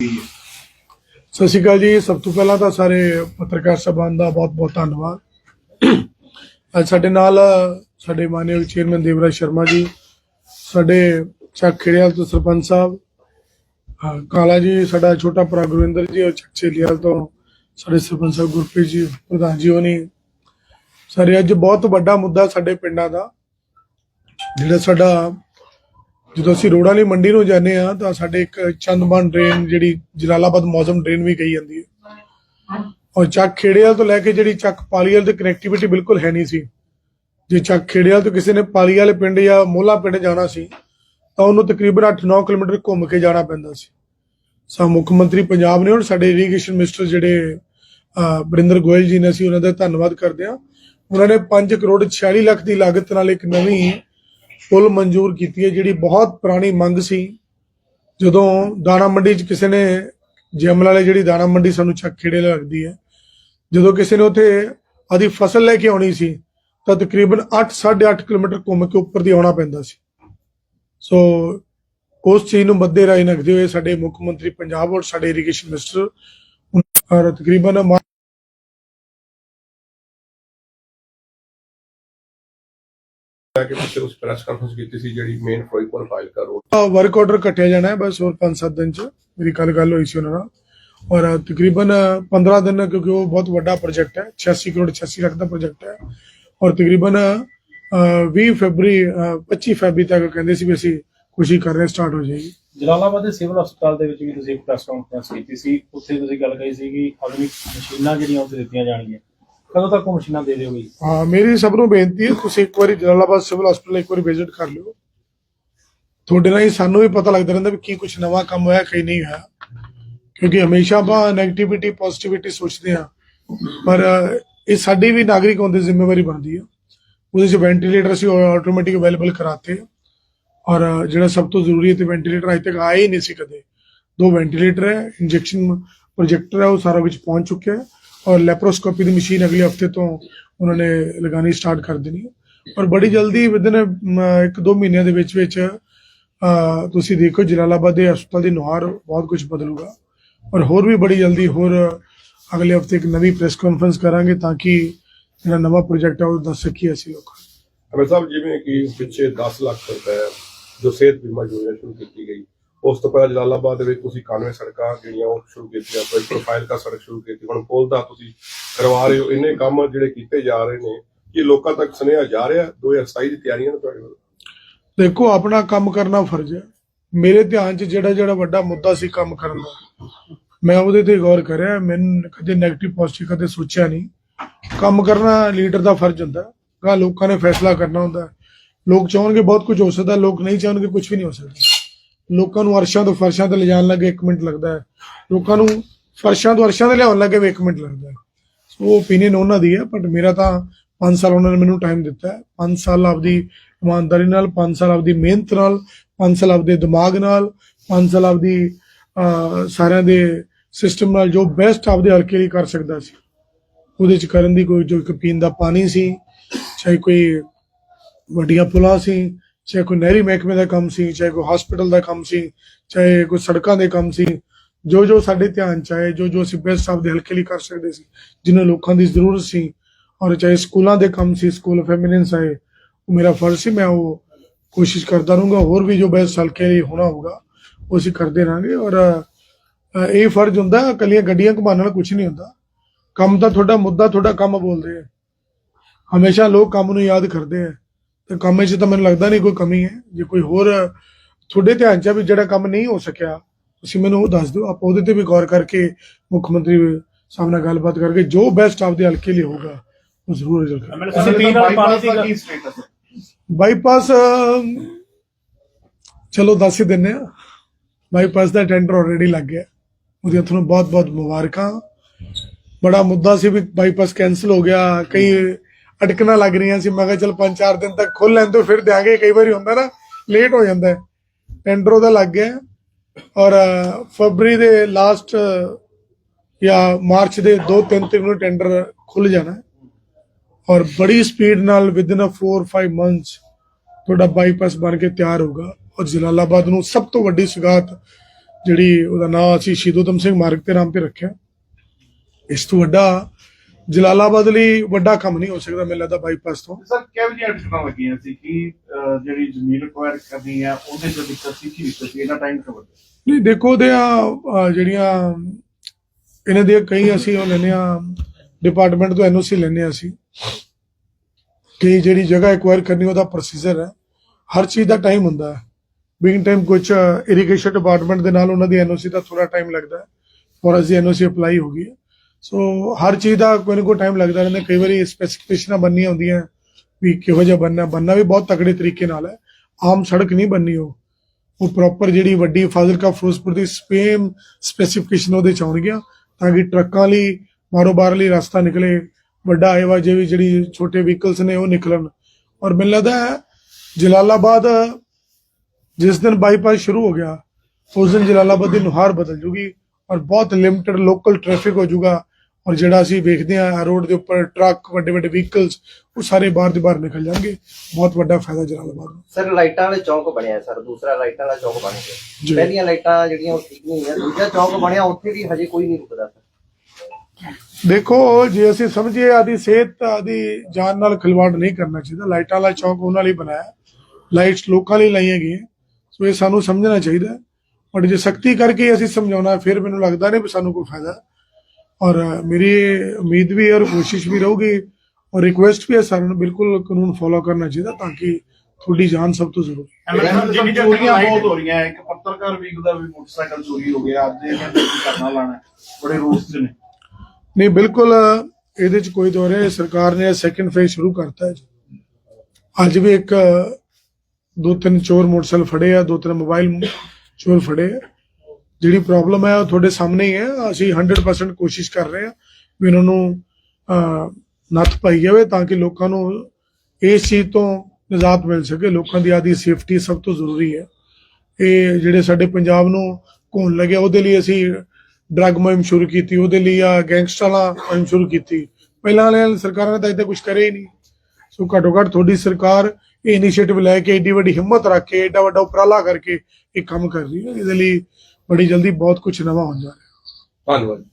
ਸਤਿ ਸ਼੍ਰੀ ਅਕਾਲ ਜੀ। ਸਭ ਤੋਂ ਪਹਿਲਾਂ ਤਾਂ ਸਾਰੇ ਪੱਤਰਕਾਰ ਸਭਾਨ ਦਾ ਬਹੁਤ-ਬਹੁਤ ਧੰਨਵਾਦ। ਅੱਜ ਸਾਡੇ ਨਾਲ, ਸਾਡੇ ਮਾਨਯੋਗ ਚੇਅਰਮੈਨ ਦੇਵਰਾਜ ਸ਼ਰਮਾ ਜੀ, ਸਾਡੇ ਚੱਕ ਖੇੜਿਆਲ ਤੋਂ ਸਰਪੰਚ ਸਾਹਿਬ ਕਾਲਾ ਜੀ, ਸਾਡਾ ਛੋਟਾ ਭਰਾ ਗੁਰਵਿੰਦਰ ਜੀ, ਔਰ ਚੱਕ ਛੇਲੀਆਲ ਤੋਂ ਸਾਡੇ ਸਰਪੰਚ ਸਾਹਿਬ ਗੁਰਪ੍ਰੀਤ ਜੀ, ਪ੍ਰਧਾਨ ਜੀ ਹੋਣੀ। ਸਾਰੇ ਅੱਜ ਬਹੁਤ ਵੱਡਾ ਮੁੱਦਾ ਸਾਡੇ ਪਿੰਡਾਂ ਦਾ, ਜਿਹੜਾ ਸਾਡਾ ਜਦੋਂ ਅਸੀਂ ਰੋੜਾਂ ਵਾਲੀ ਮੰਡੀ ਨੂੰ ਜਾਂਦੇ ਆ ਤਾਂ ਸਾਡੇ ਇੱਕ ਚੰਦਮਾਨ ਡਰੇਨ ਜਿਹੜੀ ਜਲਾਲਾਬਾਦ ਮੌਜ਼ਮ ਡਰੇਨ ਵੀ ਕਹੀ ਜਾਂਦੀ ਹੈ। ਔਰ ਚੱਕ ਖੇੜੇਵਾਲ ਤੋਂ ਲੈ ਕੇ ਜਿਹੜੀ ਚੱਕ ਪਾਲੀਵਾਲ ਦੀ ਕਨੈਕਟੀਵਿਟੀ ਬਿਲਕੁਲ ਹੈ ਨਹੀਂ ਸੀ। ਜੇ ਚੱਕ ਖੇੜੇਵਾਲ ਤੋਂ ਕਿਸੇ ਨੇ ਪਾਲੀਵਾਲ ਪਿੰਡ ਜਾਂ ਮੋਲਾ ਪਿੰਡ ਜਾਣਾ ਸੀ, ਤਾਂ ਉਹਨੂੰ ਤਕਰੀਬਨ 8-9 ਕਿਲੋਮੀਟਰ ਘੁੰਮ ਕੇ ਜਾਣਾ ਪੈਂਦਾ ਸੀ। ਸਾ ਮੁੱਖ ਮੰਤਰੀ ਪੰਜਾਬ ਨੇ ਹੁਣ ਸਾਡੇ ਇਰੀਗੇਸ਼ਨ ਮਿਨਿਸਟਰ ਜਿਹੜੇ ਬਰਿੰਦਰ ਗੋਇਲ ਜੀ ਨੇ ਅਸੀਂ ਉਹਨਾਂ ਦਾ ਧੰਨਵਾਦ ਕਰਦੇ ਹਾਂ। ਉਹਨਾਂ ਨੇ 5 ਕਰੋੜ 46 ਲੱਖ ਦੀ ਲਾਗਤ ਨਾਲ ਇੱਕ ਨਵੀਂ ਪੁਲ ਮਨਜ਼ੂਰ ਕੀਤੀ ਹੈ, ਜਿਹੜੀ ਬਹੁਤ ਪੁਰਾਣੀ ਮੰਗ ਸੀ। ਜਦੋਂ ਦਾਣਾ ਮੰਡੀ 'ਚ ਕਿਸੇ ਨੇ, ਜੈਮਲ ਵਾਲੇ ਜਿਹੜੀ ਦਾਣਾ ਮੰਡੀ ਸਾਨੂੰ ਚੱਕ ਖੇੜੇ ਲੱਗਦੀ ਹੈ, ਜਦੋਂ ਕਿਸੇ ਨੇ ਉੱਥੇ ਆਦੀ ਫਸਲ ਲੈ ਕੇ ਆਉਣੀ ਸੀ, ਤਾਂ ਤਕਰੀਬਨ 8 8.5 ਕਿਲੋਮੀਟਰ ਘੁੰਮ ਕੇ ਉੱਪਰ ਦੀ ਆਉਣਾ ਪੈਂਦਾ ਸੀ। ਸੋ ਉਸ ਚੀਜ਼ ਨੂੰ ਮੱਦੇ ਰਾਹੀਂ ਰੱਖਦੇ ਹੋਏ ਸਾਡੇ ਮੁੱਖ ਮੰਤਰੀ ਪੰਜਾਬ ਔਰ ਸਾਡੇ ਇਰੀਗੇਸ਼ਨ ਮਿਨਿਸਟਰ ਤਕਰੀਬਨ ਕੇ ਪਿੱਛੇ ਉਸ ਪ੍ਰੈਸ ਕਾਨਫਰੰਸ ਕੀਤੀ ਸੀ ਜਿਹੜੀ ਮੇਨ ਫਿਰੋਜ਼ਪੁਰ ਫਾਈਲ ਕਾ ਰੋਡ ਵਰਕ ਆਰਡਰ ਕੱਟਿਆ ਜਾਣਾ ਹੈ ਬਸ ਹੋਰ 5-7 ਦਿਨ ਚ। ਮੇਰੀ ਕੱਲ ਗੱਲ ਹੋਈ ਸੀ ਉਹਨਾਂ ਨਾਲ। ਔਰ ਤਕਰੀਬਨ 15 ਦਿਨ ਕਿਉਂਕਿ ਉਹ ਬਹੁਤ ਵੱਡਾ ਪ੍ਰੋਜੈਕਟ ਹੈ 86 ਕਰੋੜ 86 ਲੱਖ ਦਾ ਪ੍ਰੋਜੈਕਟ ਹੈ। ਔਰ ਤਕਰੀਬਨ ਅਹ, 20 ਫਰਵਰੀ ਅਹ, 25 ਫਰਵਰੀ ਤੱਕ ਕਹਿੰਦੇ ਸੀ ਵੀ ਅਸੀਂ ਖੁਸ਼ੀ ਕਰ ਰਹੇ ਸਟਾਰਟ ਹੋ ਜਾਏਗੀ। ਜਲਾਲਾਬਾਦ ਦੇ ਸਿਵਲ ਹਸਪਤਾਲ ਦੇ ਵਿੱਚ ਵੀ ਤੁਸੀਂ ਇੱਕ ਪ੍ਰੈਸ ਕਾਨਫਰੰਸ ਕੀਤੀ ਸੀ। ਉੱਥੇ ਤੁਸੀਂ ਗੱਲ ਕਹੀ ਸੀ ਕਿ ਆਧੁਨਿਕ ਮਸ਼ੀਨਾਂ ਜਿਹੜੀਆਂ ਉੱਥੇ ਦਿੱਤੀਆਂ ਜਾਣਗੀਆਂ। ਕਦੋਂ ਤੱਕ ਉਹ ਮਸ਼ੀਨਾਂ ਦੇ ਦਿਓਗੇ ਹਾਂ ਮੇਰੀ ਸਭ ਨੂੰ ਬੇਨਤੀ ਹੈ ਤੁਸੀਂ ਇੱਕ ਵਾਰੀ ਜਲਾਲਾਬਾਦ ਸਿਵਲ ਹਸਪੀਟਲ ਇੱਕ ਵਾਰੀ ਵਿਜ਼ਿਟ ਕਰ ਲਿਓ। ਤੁਹਾਡੇ ਨਾਲ ਹੀ ਸਾਨੂੰ ਵੀ ਪਤਾ ਲੱਗਦਾ ਰਹਿੰਦਾ ਵੀ ਕੀ ਕੁਝ ਨਵਾਂ ਕੰਮ ਹੋਇਆ ਕੀ ਨਹੀਂ ਹੋਇਆ। ਕਿਉਂਕਿ ਹਮੇਸ਼ਾ ਆਪਾਂ 네ਗੇਟਿਵਿਟੀ ਪੋਜ਼ਿਟਿਵਿਟੀ ਸੋਚਦੇ ਹਾਂ। ਪਰ ਅਹ, ਇਹ ਸਾਡੀ ਵੀ ਨਾਗਰਿਕ ਹੋਣ ਦੀ ਜ਼ਿੰਮੇਵਾਰੀ ਬਣਦੀ ਹੈ। ਉਹਦੇ 'ਚ ਵੈਂਟੀਲੇਟਰ ਅਸੀਂ ਆਟੋਮੈਟਿਕ ਅਵੇਲੇਬਲ ਕਰਾਤੇ ਔਰ ਅਹ, ਜਿਹੜਾ ਸਭ ਤੋਂ ਜ਼ਰੂਰੀ ਹੈ ਤੇ ਵੈਂਟੀਲੇਟਰ ਅਜੇ ਤੱਕ ਆਏ ਹੀ ਨਹੀਂ ਸੀ ਕਦੇ। ਦੋ ਵੈਂਟੀਲੇਟਰ ਹੈ ਇੰਜੈਕਸ਼ਨ ਪ੍ਰੋਜੈਕਟਰ ਹੈ ਉਹ ਸਾਰਾ ਵਿੱਚ ਪਹੁੰਚ ਚੁੱਕਿਆ ਹੈ। ਔਰ ਲੈਪਰੋਸਕੋਪੀ ਦੀ ਮਸ਼ੀਨ ਅਗਲੇ ਹਫ਼ਤੇ ਤੋਂ ਉਹਨਾਂ ਨੇ ਲਗਾਣੀ ਸਟਾਰਟ ਕਰ ਦੇਣੀ ਹੈ। ਔਰ ਬੜੀ ਜਲਦੀ ਵਿਦਨ ਇੱਕ ਦੋ ਮਹੀਨਿਆਂ ਦੇ ਵਿੱਚ ਵਿੱਚ ਤੁਸੀਂ ਦੇਖੋ ਜਲਾਲਾਬਾਦ ਦੇ ਹਸਪਤਾਲ ਦੀ ਨੁਹਾਰ ਬਹੁਤ ਕੁਝ ਬਦਲੂਗਾ। ਔਰ ਹੋਰ ਵੀ ਬੜੀ ਜਲਦੀ ਹੋਰ ਅਗਲੇ ਹਫ਼ਤੇ ਇੱਕ ਨਵੀਂ ਪ੍ਰੈਸ ਕਾਨਫਰੰਸ ਕਰਾਂਗੇ ਤਾਂ ਕਿ ਜਿਹੜਾ ਨਵਾਂ ਪ੍ਰੋਜੈਕਟ ਆ ਉਹ ਦੱਸ ਸਕੀਏ ਅਸੀਂ ਲੋਕਾਂ ਅਮਰ ਸਾਹਿਬ, ਜਿਵੇਂ ਕਿ ਪਿੱਛੇ 10 ਲੱਖ ਰੁਪਏ ਜੋ ਸਿਹਤ ਬੀਮਾ ਯੋਜਨਾ ਸ਼ੁਰੂ ਕੀਤੀ ਗਈ ਉਸ ਤੋਂ ਪਹਿਲਾਂ ਜਲਾਲਾਬਾਦ ਦੇ ਵਿੱਚ ਤੁਸੀਂ 91 ਸੜਕਾਂ ਜਿਹੜੀਆਂ ਉਹ ਸ਼ੁਰੂ ਕੀਤੀਆਂ ਫਿਰੋਜ਼ਪੁਰ ਫਾਈਲ ਕਾ ਸੜਕ ਸ਼ੁਰੂ ਕੀਤੀ, ਹੁਣ ਪੁਲ ਦਾ ਤੁਸੀਂ ਕਰਵਾ ਰਹੇ ਹੋ, ਇੰਨੇ ਕੰਮ ਜਿਹੜੇ ਕੀਤੇ ਜਾ ਰਹੇ ਨੇ ਕਿ ਲੋਕਾਂ ਤੱਕ ਸੁਨੇਹਾ ਜਾ ਰਿਹਾ 2027 ਦੀ ਤਿਆਰੀਆਂ ਨੇ ਤੁਹਾਡੇ ਵੱਲ? ਦੇਖੋ, ਆਪਣਾ ਕੰਮ ਕਰਨਾ ਫਰਜ਼ ਹੈ। ਮੇਰੇ ਧਿਆਨ 'ਚ ਜਿਹੜਾ ਜਿਹੜਾ ਵੱਡਾ ਮੁੱਦਾ ਸੀ ਕੰਮ ਕਰਨ ਦਾ, ਮੈਂ ਉਹਦੇ ਤੇ ਗੌਰ ਕਰਿਆ, ਮੈਨੂੰ ਕਦੇ 네ਗੇਟਿਵ ਪੋਜ਼ਿਟਿਵ ਕਦੇ ਸੋਚਿਆ ਨਹੀਂ। ਕੰਮ ਕਰਨਾ ਲੀਡਰ ਦਾ ਫਰਜ਼ ਹੁੰਦਾ ਗਾ ਲੋਕਾਂ ਨੇ ਫੈਸਲਾ ਕਰਨਾ ਹੁੰਦਾ। ਲੋਕ ਚਾਹਣਗੇ ਬਹੁਤ ਕੁਝ ਹੋ ਸਕਦਾ, ਲੋਕ ਨਹੀਂ ਚਾਹਣਗੇ ਕੁਝ ਵੀ ਨਹੀਂ ਹੋ ਸਕਦਾ। ਲੋਕਾਂ ਨੂੰ ਅਰਸ਼ਾਂ ਤੋਂ ਫਰਸ਼ਾਂ ਤੇ ਲਿਜਾਣ ਲੱਗੇ 1 ਮਿੰਟ ਲੱਗਦਾ ਹੈ। ਲੋਕਾਂ ਨੂੰ ਫਰਸ਼ਾਂ ਤੋਂ ਅਰਸ਼ਾਂ ਤੇ ਲਿਆਉਣ ਲੱਗੇ ਵੀ 1 ਮਿੰਟ ਲੱਗਦਾ ਹੈ। ਸੋ ਉਹ ਓਪੀਨੀਅਨ ਉਹਨਾਂ ਦੀ ਹੈ ਬਟ ਮੇਰਾ ਤਾਂ 5 ਸਾਲ ਉਹਨਾਂ ਨੇ ਮੈਨੂੰ ਟਾਈਮ ਦਿੱਤਾ ਹੈ। 5 ਸਾਲ ਆਪਦੀ ਇਮਾਨਦਾਰੀ ਨਾਲ 5 ਸਾਲ ਆਪਦੀ ਮਿਹਨਤ ਨਾਲ 5 ਸਾਲ ਆਪਦੇ ਦਿਮਾਗ ਨਾਲ 5 ਸਾਲ ਆਪਦੀ ਅਹ, ਸਾਰਿਆਂ ਦੇ ਸਿਸਟਮ ਨਾਲ ਜੋ ਬੈਸਟ ਆਪਦੇ ਹਲਕੇ ਲਈ ਕਰ ਸਕਦਾ ਸੀ। ਉਹਦੇ ਚ ਕਰਨ ਦੀ ਕੋਈ ਜੋ ਇੱਕ ਪੀਣ ਦਾ ਪਾਣੀ ਸੀ ਚਾਹੇ ਕੋਈ ਵੱਡੀਆਂ ਪੁਲਾਂ ਸੀ ਚਾਹੇ ਕੋਈ ਨਹਿਰੀ ਮਹਿਕਮੇ ਦਾ ਕੰਮ ਸੀ, ਚਾਹੇ ਕੋਈ ਹਸਪੀਟਲ ਦਾ ਕੰਮ ਸੀ, ਚਾਹੇ ਕੋਈ ਸੜਕਾਂ ਦੇ ਕੰਮ ਸੀ ਜੋ ਜੋ ਸਾਡੇ ਧਿਆਨ ਚ ਆਏ ਜੋ ਜੋ ਅਸੀਂ ਬੈਸਟ ਆਪਦੇ ਹਲਕੇ ਲਈ ਕਰ ਸਕਦੇ ਸੀ, ਜਿਨ੍ਹਾਂ ਲੋਕਾਂ ਦੀ ਜ਼ਰੂਰਤ ਸੀ, ਔਰ ਚਾਹੇ ਸਕੂਲਾਂ ਦੇ ਕੰਮ ਸੀ, ਸਕੂਲ ਫੈਮਿਨਿਨਸ ਆਏ, ਉਹ ਮੇਰਾ ਫਰਜ਼ ਸੀ, ਮੈਂ ਉਹ ਕੋਸ਼ਿਸ਼ ਕਰਦਾ ਰਹੂੰਗਾ, ਹੋਰ ਵੀ ਜੋ ਬੈਸਟ ਹਲਕੇ ਲਈ ਹੋਣਾ ਹੋਊਗਾ, ਉਹ ਅਸੀਂ ਕਰਦੇ ਰਹਾਂਗੇ, ਔਰ ਇਹ ਫਰਜ਼ ਹੁੰਦਾ ਕੱਲੀਆਂ ਗੱਡੀਆਂ ਘੁਮਾਉਣ ਨਾਲ ਕੁਝ ਨਹੀਂ ਹੁੰਦਾ। ਕੰਮ ਤਾਂ ਤੁਹਾਡਾ, ਮੁੱਦਾ ਤੁਹਾਡਾ ਕੰਮ ਬੋਲਦੇ ਆ। ਹਮੇਸ਼ਾ ਲੋਕ ਕੰਮ ਨੂੰ ਯਾਦ ਕਰਦੇ ਆ। ਤੇ ਕੰਮ 'ਚ ਤਾਂ ਮੈਨੂੰ ਲੱਗਦਾ ਨਹੀਂ ਕੋਈ ਕਮੀ ਹੈ। ਜੇ ਕੋਈ ਹੋਰ ਤੁਹਾਡੇ ਧਿਆਨ 'ਚ ਆ ਵੀ ਜਿਹੜਾ ਕੰਮ ਨਹੀਂ ਹੋ ਸਕਿਆ ਤੁਸੀਂ ਮੈਨੂੰ ਉਹ ਦੱਸ ਦਿਓ। ਆਪਾਂ ਉਹਦੇ ਤੇ ਵੀ ਗੌਰ ਕਰਕੇ ਮੁੱਖ ਮੰਤਰੀ ਸਾਹਿਬ ਨਾਲ ਗੱਲਬਾਤ ਕਰਕੇ ਜੋ ਬੈਸਟ ਆਪਦੇ ਹਲਕੇ ਲਈ ਹੋਊਗਾ ਉਹ ਜ਼ਰੂਰ ਰਿਜ਼ਲਟ ਕਰਾਂਗੇ। ਬਾਈਪਾਸ ਚਲੋ ਦੱਸ ਹੀ ਦਿੰਨੇ ਆ। ਬਾਈਪਾਸ ਦਾ ਟੈਂਡਰ ਆਲਰੇਡੀ ਲੱਗ ਗਿਆ। ਉਹਦੀਆਂ ਤੁਹਾਨੂੰ ਬਹੁਤ ਬਹੁਤ ਮੁਬਾਰਕਾਂ। ਬੜਾ ਮੁੱਦਾ ਸੀ ਵੀ ਬਾਈਪਾਸ ਕੈਨਸਲ ਹੋ ਗਿਆ। ਕਈ ਅਟਕਣਾ ਲੱਗ ਰਹੀਆਂ ਸੀ। ਮੈਂ ਕਿਹਾ ਚਲ 5-4 ਦਿਨ ਤੱਕ ਖੁੱਲ ਲੈਣ ਤੋਂ ਫਿਰ ਦਿਆਂਗੇ। ਕਈ ਵਾਰੀ ਹੁੰਦਾ ਨਾ ਲੇਟ ਹੋ ਜਾਂਦਾ ਹੈ। ਟੈਂਡਰ ਉਹਦਾ ਲੱਗ ਗਿਆ। ਔਰ ਫਰਵਰੀ ਦੇ ਲਾਸਟ ਜਾਂ ਮਾਰਚ ਦੇ 2-3 ਤਰੀਕ ਨੂੰ ਟੈਂਡਰ ਖੁੱਲ ਜਾਣਾ ਔਰ ਬੜੀ ਸਪੀਡ ਨਾਲ ਵਿਦ ਇਨ 4-5 ਮੰਥਸ ਤੁਹਾਡਾ ਬਾਈਪਾਸ ਬਣ ਕੇ ਤਿਆਰ ਹੋਊਗਾ। ਔਰ ਜਲਾਲਾਬਾਦ ਨੂੰ ਸਭ ਤੋਂ ਵੱਡੀ ਸੁਗਾਤ ਜਿਹੜੀ ਉਹਦਾ ਨਾਮ ਅਸੀਂ ਸ਼ਹੀਦ ਊਧਮ ਸਿੰਘ ਮਾਰਗ ਤੇ ਨਾਮ ਤੇ ਰੱਖਿਆ। ਇਸ ਤੋਂ ਵੱਡਾ ਜਲਾਲਾਬਾਦ ਲਈ ਵੱਡਾ ਕੰਮ ਨਹੀਂ ਹੋ ਸਕਦਾ ਮੈਨੂੰ ਲੱਗਦਾ ਬਾਈਪਾਸ ਤੋਂ। ਸਰ ਕਿਹੋ ਜਿਹੀਆਂ ਅੜਚਣਾਂ ਲੱਗੀਆਂ ਸੀ ਕਿ ਜਿਹੜੀ ਜ਼ਮੀਨ ਰਿਕਵਾਇਰ ਕਰਨੀ ਹੈ ਉਹਦੇ ਚ ਦਿੱਕਤ ਸੀ ਕੀ ਦਿੱਕਤ ਸੀ ਇਹਨਾਂ ਟਾਈਮ ਕਵਰ ਨਹੀਂ ਦੇਖੋ ਉਹਦੀਆਂ ਜਿਹੜੀਆਂ ਇਹਨਾਂ ਦੀਆਂ ਕਈ ਅਸੀਂ ਉਹ ਲੈਂਦੇ ਆ ਡਿਪਾਰਟਮੈਂਟ ਤੋਂ ਐਨਓਸੀ ਲੈਂਦੇ ਹਾਂ ਅਸੀਂ। ਕਿ ਜਿਹੜੀ ਜਗ੍ਹਾ ਐਕਵਾਇਰ ਕਰਨੀ ਉਹਦਾ ਪ੍ਰੋਸੀਜਰ ਹੈ। ਹਰ ਚੀਜ਼ ਦਾ ਟਾਈਮ ਹੁੰਦਾ ਹੈ। ਬਿਗਿੰਗ ਟਾਈਮ ਕੁਝ ਇਰੀਗੇਸ਼ਨ ਡਿਪਾਰਟਮੈਂਟ ਦੇ ਨਾਲ ਉਹਨਾਂ ਦੀ ਐਨਓਸੀ ਦਾ ਥੋੜਾ ਟਾਈਮ ਲੱਗਦਾ ਹੈ। ਫੋਰ ਅਸੀਂ ਐਨਓਸੀ ਅਪਲਾਈ ਹੋ ਗਈ ਹੈ। ਸੋ ਹਰ ਚੀਜ਼ ਦਾ ਕੋਈ ਨਾ ਕੋਈ ਟਾਈਮ ਲੱਗਦਾ ਰਹਿੰਦਾ। ਕਈ ਵਾਰੀ ਸਪੈਸੀਫਿਕੇਸ਼ਨਾਂ ਬੰਨੀਆਂ ਹੁੰਦੀਆਂ। ਵੀ ਕਿਹੋ ਜਿਹਾ ਬੰਨਣਾ ਬੰਨਣਾ ਵੀ ਬਹੁਤ ਤਕੜੇ ਤਰੀਕੇ ਨਾਲ ਹੈ। ਆਮ ਸੜਕ ਨਹੀਂ ਬੰਨੀ ਉਹ। ਉਹ ਪ੍ਰੋਪਰ ਜਿਹੜੀ ਵੱਡੀ ਫਾਜ਼ਿਲਕਾ, ਫਿਰੋਜ਼ਪੁਰ ਦੀ ਸਪੇਮ ਸਪੈਸੀਫਿਕੇਸ਼ਨ ਉਹਦੇ ਚ ਆਉਣਗੀਆਂ ਤਾਂ ਕਿ ਟਰੱਕਾਂ ਲਈ ਬਾਰੋ-ਬਾਰ ਲਈ ਰਸਤਾ ਨਿਕਲੇ। ਵੱਡਾ ਆਵਾਜਾਈ ਵੀ ਜਿਹੜੀ ਛੋਟੇ ਵਹੀਕਲਸ ਨੇ ਉਹ ਨਿਕਲਣ। ਔਰ ਮੈਨੂੰ ਲੱਗਦਾ ਜਲਾਲਾਬਾਦ ਜਿਸ ਦਿਨ ਬਾਈਪਾਸ ਸ਼ੁਰੂ ਹੋ ਗਿਆ, ਉਸ ਦਿਨ ਜਲਾਲਾਬਾਦ ਦੀ ਨੁਹਾਰ ਬਦਲ ਜੂਗੀ। ਔਰ ਬਹੁਤ ਲਿਮਟਿਡ ਲੋਕਲ ਟ੍ਰੈਫਿਕ ਹੋ ਜਾਊਗਾ ਔਰ ਜਿਹੜਾ ਅਸੀਂ ਵੇਖਦੇ ਹਾਂ ਰੋਡ ਦੇ ਉੱਪਰ ਟਰੱਕ ਵੱਡੇ ਵੱਡੇ ਵਹੀਕਲਸ ਉਹ ਸਾਰੇ ਬਾਹਰ ਦੇ ਬਾਹਰ ਨਿਕਲ ਜਾਣਗੇ। ਬਹੁਤ ਵੱਡਾ ਫਾਇਦਾ ਜਲਾਲਾਬਾਦ ਨੂੰ। ਸਰ ਲਾਈਟਾਂ ਵਾਲੇ ਚੌਂਕ ਬਣਿਆ ਸਰ ਦੂਸਰਾ ਲਾਈਟਾਂ ਵਾਲਾ ਚੌਂਕ ਬਣ। ਗਿਆ। ਪਹਿਲੀਆਂ ਲਾਈਟਾਂ ਜਿਹੜੀਆਂ ਉਹ ਠੀਕ ਨਹੀਂ ਹੈ ਦੂਜਾ ਚੌਂਕ ਬਣਿਆ ਉੱਥੇ ਵੀ ਹਜੇ ਕੋਈ ਨਹੀਂ ਰੁਕਦਾ ਸਰ ਦੇਖੋ ਜੇ ਅਸੀਂ ਸਮਝੀਏ ਆਦੀ ਸਿਹਤ ਆਦੀ ਜਾਨ ਨਾਲ ਖਿਲਵਾੜ ਨਹੀਂ ਕਰਨਾ ਚਾਹੀਦਾ। ਲਾਈਟਾਂ ਵਾਲਾ ਚੌਂਕ ਉਹਨਾਂ ਲਈ ਬਣਾਇਆ। ਲਾਈਟਸ ਲੋਕਾਂ ਲਈ ਲਾਈਆਂ ਗਈਆਂ। ਸੋ ਇਹ ਸਾਨੂੰ ਸਮਝਣਾ ਚਾਹੀਦਾ। ਔਰ ਜੇ ਸਖਤੀ ਕਰਕੇ ਅਸੀਂ ਸਮਝਾਉਣਾ ਫਿਰ ਮੈਨੂੰ ਲੱਗਦਾ ਨਹੀਂ ਵੀ ਸਾਨੂੰ ਕੋਈ ਫਾਇਦਾ। ਔਰ ਮੇਰੀ ਉਮੀਦ ਵੀ ਹੈ ਔਰ ਕੋਸ਼ਿਸ਼ ਵੀ ਰਹੂਗੀ ਔਰ ਰਿਕੁਐਸਟ ਵੀ ਹੈ ਸਾਰਿਆਂ ਨੂੰ ਬਿਲਕੁਲ ਕਾਨੂੰਨ ਫੋਲੋ ਕਰਨਾ ਚਾਹੀਦਾ ਤਾਂ ਕਿ ਤੁਹਾਡੀ ਜਾਨ ਸਭ ਤੋਂ ਜ਼ਰੂਰੀ ਜਿੰਨੀ ਚੋਰੀਆਂ ਬਹੁਤ ਹੋ ਰਹੀਆਂ ਇੱਕ ਪੱਤਰਕਾਰ ਵੀਕ ਦਾ ਵੀ ਮੋਟਰਸਾਈਕਲ ਚੋਰੀ ਹੋ ਗਿਆ। ਅੱਜ ਇਹ ਕਹਿੰਦੇ ਕੀ ਕਰਨਾ ਲਾਣਾ। ਬੜੇ ਰੋਸ ਚ ਨੇ। ਨਹੀਂ ਬਿਲਕੁਲ ਇਹਦੇ ਚ ਕੋਈ ਦੋ ਹੈ ਸਰਕਾਰ ਨੇ ਸੈਕੰਡ ਫੇਜ਼ ਸ਼ੁਰੂ ਕਰਤਾ ਹੈ। ਅੱਜ ਵੀ ਇੱਕ ਦੋ ਤਿੰਨ ਚੋਰ ਮੋਟਰਸਾਈਕਲ ਫੜੇ ਆ ਦੋ ਤਿੰਨ ਮੋਬਾਈਲ ਚੋਰ ਫੜੇ ਆ। ਜਿਹੜੀ ਪ੍ਰੋਬਲਮ ਹੈ ਉਹ ਤੁਹਾਡੇ ਸਾਹਮਣੇ ਹੀ ਹੈ। ਅਸੀਂ 100% ਕੋਸ਼ਿਸ਼ ਕਰ ਰਹੇ ਹਾਂ ਵੀ ਉਹਨਾਂ ਨੂੰ ਨੱਥ ਪਾਈ ਜਾਵੇ ਤਾਂ ਕਿ ਲੋਕਾਂ ਨੂੰ ਇਸ ਚੀਜ਼ ਤੋਂ ਨਿਜਾਤ ਮਿਲ ਸਕੇ। ਲੋਕਾਂ ਦੀ ਆਦੀ ਸੇਫਟੀ ਸਭ ਤੋਂ ਜ਼ਰੂਰੀ ਹੈ। ਇਹ ਜਿਹੜੇ ਸਾਡੇ ਪੰਜਾਬ ਨੂੰ ਘੋਣ ਲੱਗਿਆ ਉਹਦੇ ਲਈ ਅਸੀਂ ਡਰੱਗ ਮੁਹਿੰਮ ਸ਼ੁਰੂ ਕੀਤੀ, ਉਹਦੇ ਲਈ ਆ ਗੈਂਗਸਟਰਾਂ ਮੁਹਿੰਮ ਸ਼ੁਰੂ ਕੀਤੀ। ਪਹਿਲਾਂ ਵਾਲੀਆਂ ਸਰਕਾਰਾਂ ਨੇ ਤਾਂ ਇਦਾਂ ਕੁਝ ਕਰਿਆ ਹੀ ਨਹੀਂ। ਸੋ ਘੱਟੋ ਘੱਟ ਤੁਹਾਡੀ ਸਰਕਾਰ ਇਹ ਇਨੀਸ਼ੀਏਟਿਵ ਲੈ ਕੇ ਏਡੀ ਵੱਡੀ ਹਿੰਮਤ ਰੱਖ ਕੇ, ਏਡਾ ਵੱਡਾ ਉਪਰਾਲਾ ਕਰਕੇ ਇਹ ਕੰਮ ਕਰ ਰਹੀ ਹੈ। ਇਹਦੇ ਲਈ ਬੜੀ ਜਲਦੀ ਬਹੁਤ ਕੁਝ ਨਵਾਂ ਹੋਣ ਜਾ ਰਿਹਾ। ਧੰਨਵਾਦ।